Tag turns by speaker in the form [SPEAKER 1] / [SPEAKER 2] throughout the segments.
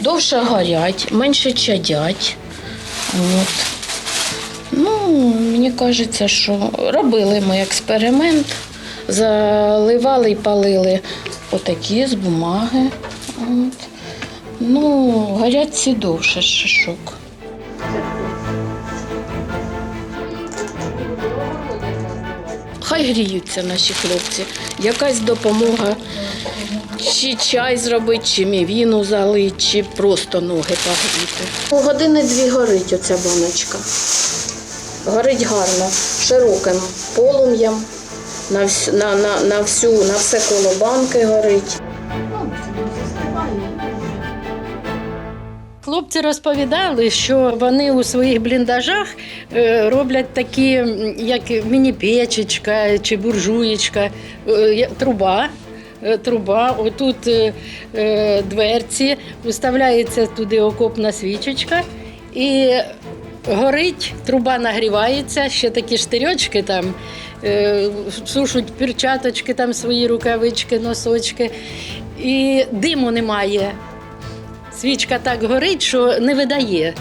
[SPEAKER 1] довше горять, менше чадять. От. Ну, мені кажеться, що робили ми експеримент, заливали і палили отакі з бумаги. От. Ну, горять ці довше шишок. Хай гріються наші хлопці. Якась допомога. Чи чай зробити, чи мівіну залити, чи просто ноги погріти. У години дві горить оця баночка. Горить гарно, широким полум'ям. На, вс- на, на, на, всю, на все коло банки горить.
[SPEAKER 2] Хлопці розповідали, що вони у своїх бліндажах е, роблять такі, як міні-печечка чи буржуєчка, е, труба. Е, Труба, отут е, е, дверці, вставляється туди окопна свічечка і горить, труба нагрівається, ще такі штирьочки там, сушуть перчаточки, там свої рукавички, носочки. І диму немає. Свічка так горить, що не видає.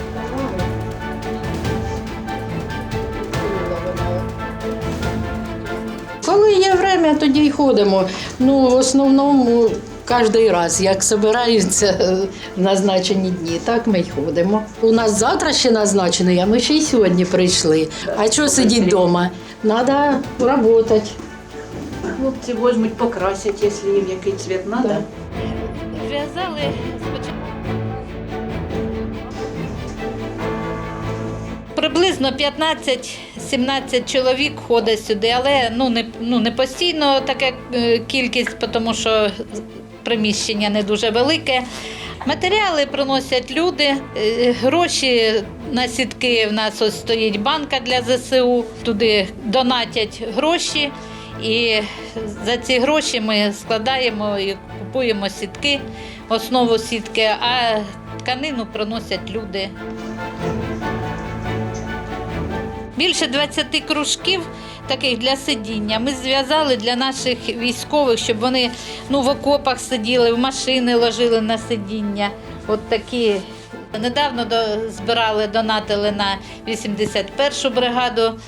[SPEAKER 2] Время, тоді й ходимо. Ну, в основному кожен раз, як збираються е, назначені дні, так ми й ходимо. У нас завтра ще назначений, а ми ще й сьогодні прийшли. А що сидіти вдома? Треба працювати.
[SPEAKER 3] Хлопці возьмуть, покрасять, якщо їм який цвіт треба.
[SPEAKER 4] Зв'язали спочатку. Приблизно 15-17 чоловік ходить сюди, але ну не, ну, не постійно така е, кількість, тому що приміщення не дуже велике. Матеріали приносять люди, е, гроші на сітки. В нас ось стоїть банка для ЗСУ. Туди донатять гроші, і за ці гроші ми складаємо і купуємо сітки, основу сітки, а тканину приносять люди. Більше 20 кружків таких для сидіння. Ми зв'язали для наших військових, щоб вони ну, в окопах сиділи, в машини ложили на сидіння. От такі. Недавно збирали, донатили на 81-шу бригаду.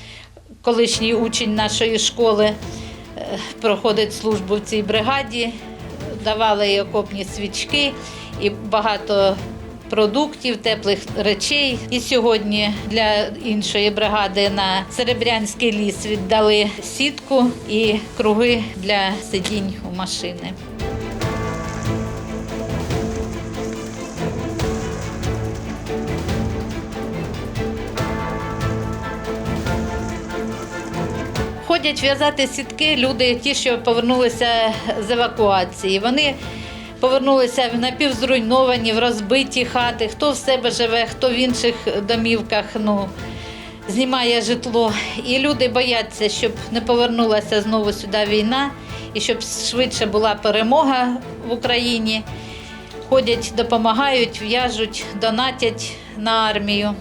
[SPEAKER 4] Колишній учень нашої школи е, проходить службу в цій бригаді. Давали і окопні свічки, і багато продуктів, теплих речей. І сьогодні для іншої бригади на Серебрянський ліс віддали сітку і круги для сидінь у машини. Ходять в'язати сітки люди, ті, що повернулися з евакуації. Вони повернулися в напівзруйновані, в розбиті хати. Хто в себе живе, хто в інших домівках ну, знімає житло. І люди бояться, щоб не повернулася знову сюди війна і щоб швидше була перемога в Україні. Ходять, допомагають, в'яжуть, донатять на армію.